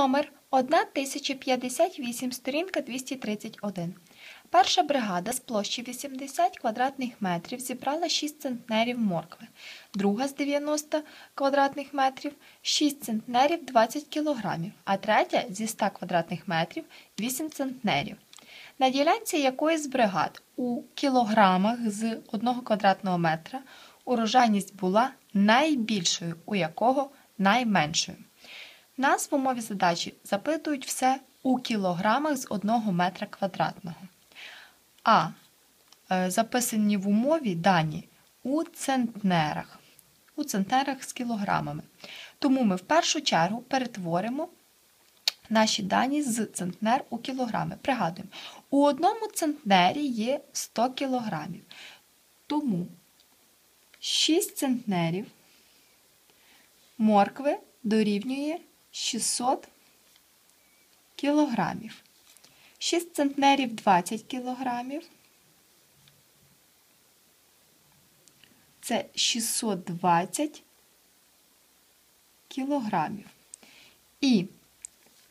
Номер 1058, сторінка 231. Перша бригада з площі 80 квадратних метрів зібрала 6 центнерів моркви. Друга з 90 квадратних метрів 6 центнерів 20 кілограмів, а третя зі 100 квадратних метрів 8 центнерів. На ділянці якої з бригад у кілограмах з 1 квадратного метра урожайність була найбільшою, у якого найменшою. Нас в умові задачі запитують все у кілограмах з 1 метра квадратного. А е, записані в умові дані у центнерах. У центнерах з кілограмами. Тому ми в першу чергу перетворимо наші дані з центнер у кілограми. Пригадуємо, у одному центнері є 100 кілограмів. Тому 6 центнерів моркви дорівнює 600 кілограмів. 6 центнерів 20 кілограмів. Це 620 кілограмів. І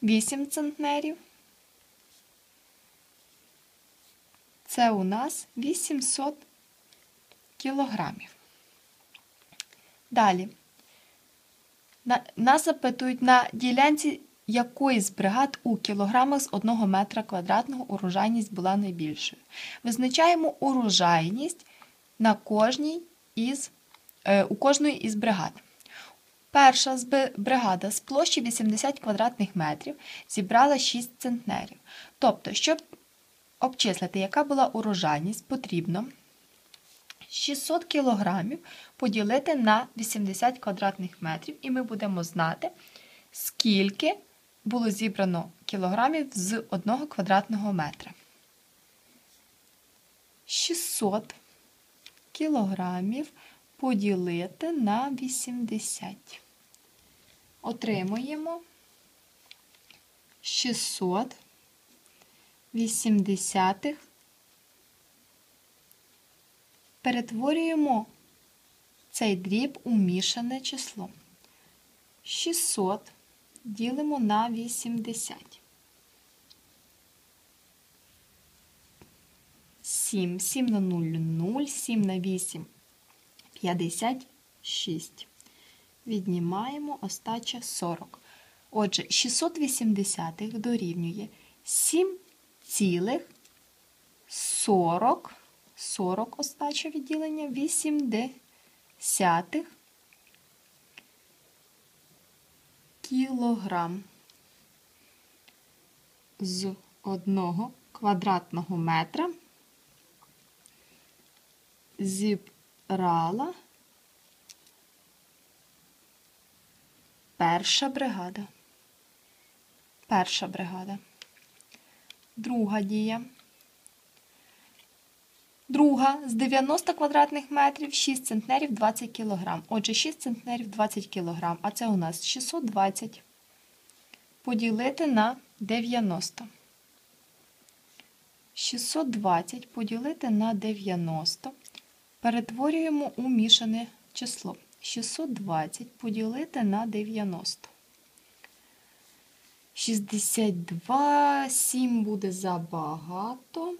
8 центнерів. Це у нас 800 кілограмів. Далі. Нас запитують на ділянці якої з бригад у кілограмах з 1 метра квадратного урожайність була найбільшою. Визначаємо урожайність на кожній із, е, у кожної із бригад. Перша бригада з площі 80 квадратних метрів зібрала 6 центнерів. Тобто, щоб обчислити, яка була урожайність, потрібно 600 кілограмів поділити на 80 квадратних метрів, і ми будемо знати, скільки було зібрано кілограмів з 1 квадратного метра. 600 кілограмів поділити на 80. Отримуємо 600 80. Перетворюємо цей дріб у мішане число. 600 ділимо на 80. 7, 7 на 0, 0, 7 на 8, 56. Віднімаємо остача 40. Отже, 680 дорівнює 7 цілих 40, 40 остача відділення, 8 десятих кілограм з одного квадратного метра зібрала перша бригада. Перша бригада. Друга дія. Друга з 90 квадратних метрів 6 центнерів 20 кг. Отже, 6 центнерів 20 кг, а це у нас 620 поділити на 90. 620 поділити на 90. Перетворюємо у мішане число. 620 поділити на 90. 62, 7 буде забагато.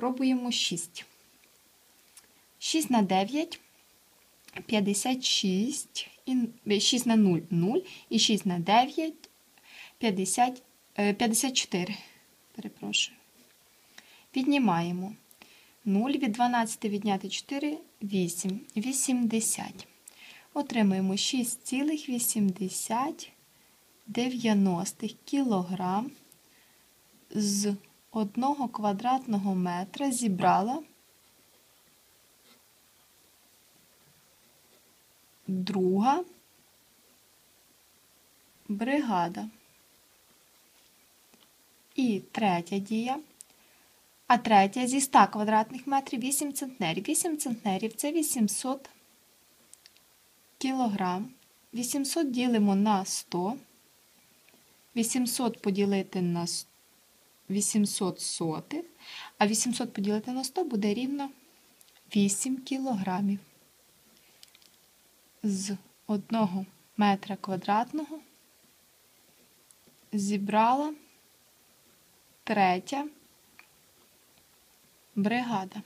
Пробуємо 6. 6 на 9, 56, 6 на 0, 0, і 6 на 9, 50, 54. Перепрошую. Віднімаємо. 0 від 12 відняти 4, 8, 80. Отримуємо 6,80 кілограм з одного квадратного метра зібрала друга бригада. І третя дія. А третя зі 100 квадратних метрів 8 центнерів. 8 центнерів це 800 кілограм. 800 ділимо на 100. 800 поділити на 100. 800 сотих, а 800 поділити на 100 буде рівно 8 кілограмів. з 1 метра квадратного зібрала третя бригада.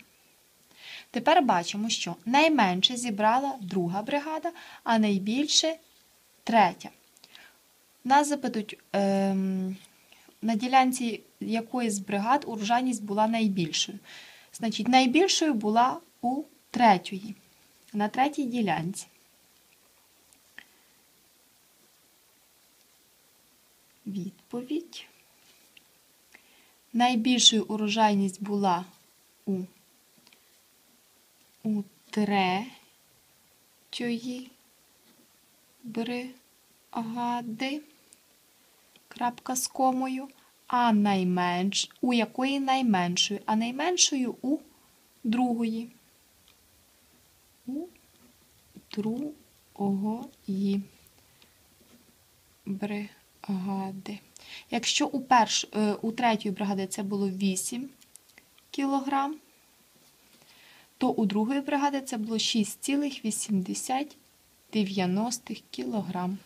Тепер бачимо, що найменше зібрала друга бригада, а найбільше третя. Нас запитують, ем, на ділянці якої з бригад урожайність була найбільшою. Значить, найбільшою була у третьої, на третій ділянці. Відповідь. Найбільшою урожайність була у, у третьої бригади, крапка з комою, а найменш, у якої найменшою, а найменшою у другої. У другої бригади. Якщо у, перш, е, у третьої бригади це було 8 кілограм, то у другої бригади це було 6,8 кілограм.